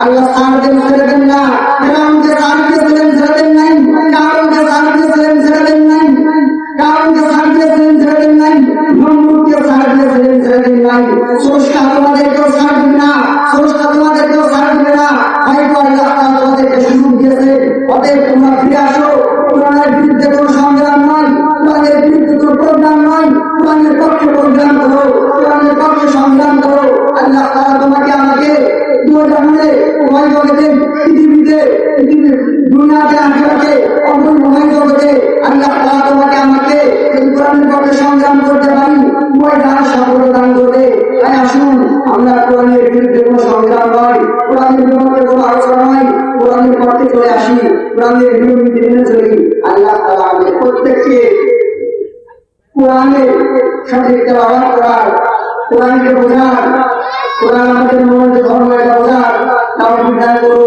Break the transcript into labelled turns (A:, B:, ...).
A: আল্লাহ সাহায্য ছেড়ে দেন না, ফেরাউনকে সাহায্য ছিলেন ছেড়ে দেন নাই কারণকে সাহায্য ছিলেন ছেড়ে দেন নাই কারণকে সাহায্য ছিলেন ছেড়ে দেন নাই নমরুদকে সাহায্য ছিলেন ছেড়ে দেন নাই স্রষ্টা তোমাদেরকেও ছাড় দিবে না স্রষ্টা তোমাদেরকেও ছাড় দিবে না হয়তো তোমাদেরকে সুযোগ দিয়েছে, অতএব তোমরা উভয় জগতে চলে আসি, কোরআনের আল্লাহ তাআলা আমাদের প্রত্যেককে কোরআনের সঠিক তেলাওয়াত করার, কোরআনকে বোঝার, কোরআন আমাদের